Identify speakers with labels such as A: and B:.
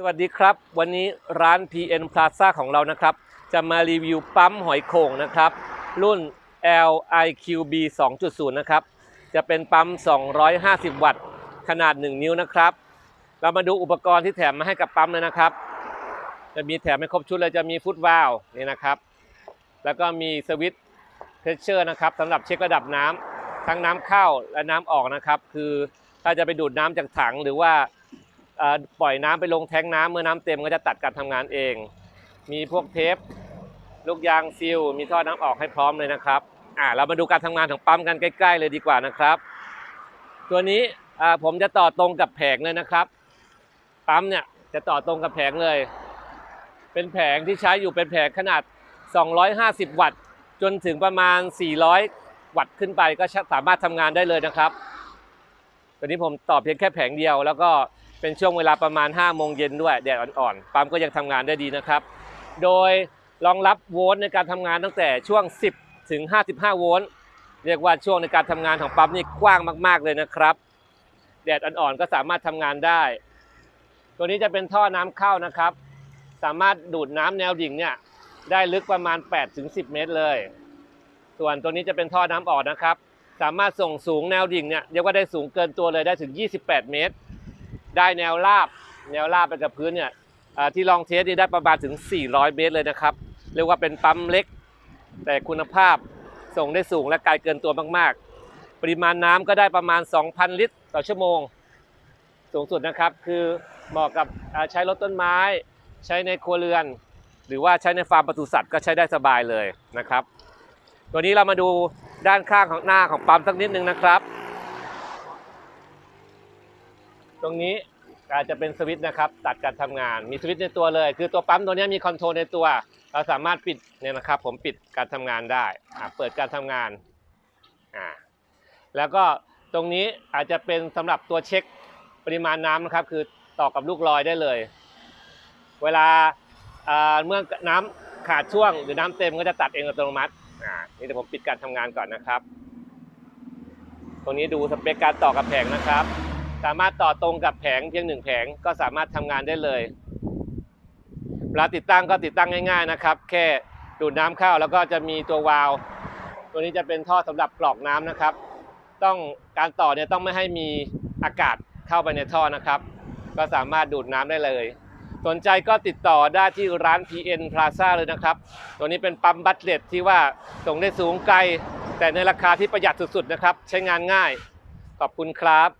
A: สวัสดีครับ วันนี้ร้าน PN Plaza ของเรานะครับ จะมารีวิวปั๊มหอยโข่งนะครับ รุ่น LIQB 2.0 นะครับ จะเป็นปั๊ม 250 วัตต์ ขนาด 1 นิ้วนะครับ เรามาดูอุปกรณ์ที่แถมมาให้กับปั๊มเลยนะครับ จะมีแถมให้ครบชุดเลยจะมีฟุตวาล์วนี่นะครับ แล้วก็มีสวิตช์เพรสเชอร์นะครับสำหรับเช็คระดับน้ำทั้งน้ำเข้าและน้ำออกนะครับ คือถ้าจะไปดูดน้ำจากถังหรือว่า ปล่อยน้ำไปลงแทงน้ำเมื่อน้ำเต็มก็จะตัดการทำงานเอง มีพวกเทปลูกยางซีลมีท่อน้ำออกให้พร้อมเลยนะครับอ่าเรามาดูการทำงานของปั๊มกันใกล้ ๆ เลยดีกว่านะครับ ตัวนี้อ่าผมจะต่อตรงกับแผงเลยนะครับ ปั๊มเนี่ยจะต่อตรงกับแผงเลย เป็นแผงที่ใช้อยู่เป็นแผงขนาด 250 วัตต์ จนถึงประมาณ 400 วัตต์ขึ้นไปก็สามารถทำงานได้เลยนะครับตัวนี้ผมต่อเพียงแค่แผงเดียวแล้วก็ เป็นช่วงเวลาประมาณ5โมงเย็นด้วยแดดอ่อนๆปั๊มก็ยังทำงานได้ดีนะครับ โดยรองรับโวลต์ในการทำงานตั้งแต่ช่วง 10 ถึง 55 โวลต์เรียกว่าช่วงในการทำงานของปั๊มนี่กว้างมากๆเลยนะครับ แดดอ่อนๆก็สามารถทำงานได้ ตัวนี้จะเป็นท่อน้ำเข้านะครับ สามารถดูดน้ำแนวดิ่งเนี่ยได้ลึกประมาณ 8-10 เมตรเลย ส่วนตัวนี้จะเป็นท่อน้ำออกนะครับ สามารถส่งสูงแนวดิ่งเนี่ยเรียกว่าได้สูงเกินตัวเลยได้ถึง 28 เมตร ได้แนวราบ แนวราบไปกับพื้นเนี่ยที่ลองเทสนี่ได้ประมาณถึง 400 เมตรเลยนะครับ เรียกว่าเป็นปั๊มเล็ก แต่คุณภาพส่งได้สูงและไกลเกินตัวมาก ๆ ปริมาณน้ำก็ได้ประมาณ 2,000 ลิตร ต่อชั่วโมง สูงสุดนะครับ คือเหมาะกับใช้รถต้นไม้ ใช้ในครัวเรือน หรือว่าใช้ในฟาร์มปศุสัตว์ก็ใช้ได้สบายเลยนะครับ ตัวนี้เรามาดูด้านข้างของหน้าของปั๊มสักนิดนึงนะครับ ตรงนี้อาจจะเป็นสวิตช์นะครับตัดการทำงาน มีสวิตช์ในตัวเลย คือตัวปั๊มตัวนี้มีคอนโทรลในตัว เราสามารถปิดเนี่ยนะครับ ผมปิดการทำงานได้เปิดการทำงานอ่าแล้วก็ตรงนี้อาจจะเป็นสำหรับตัวเช็คปริมาณน้ำนะครับ คือต่อกับลูกลอยได้เลย เวลาเมื่อน้ำขาดช่วงหรือน้ำเต็มก็จะตัดเองอัตโนมัติอ่านี่เดี๋ยวผมปิดการทำงานก่อนนะครับ ตรงนี้ดูสเปคการต่อกับแผงนะครับ สามารถต่อตรงกับแผงเพียงหนึ่งแผงก็สามารถทำงานได้เลยเวลาติดตั้งก็ติดตั้งง่าย ๆนะครับ แค่ดูดน้ำเข้าแล้วก็จะมีตัววาล์วตัวนี้จะเป็นท่อสำหรับกรอกน้ำนะครับ ต้องการต่อเนี่ยต้องไม่ให้มีอากาศเข้าไปในท่อนะครับ ก็สามารถดูดน้ำได้เลย สนใจก็ติดต่อได้ที่ร้าน PN Plaza เลยนะครับ ตัวนี้เป็นปั๊มบัตเลตที่ว่าส่งได้สูงไกล แต่ในราคาที่ประหยัดสุดๆนะครับ ใช้งานง่าย ขอบคุณครับ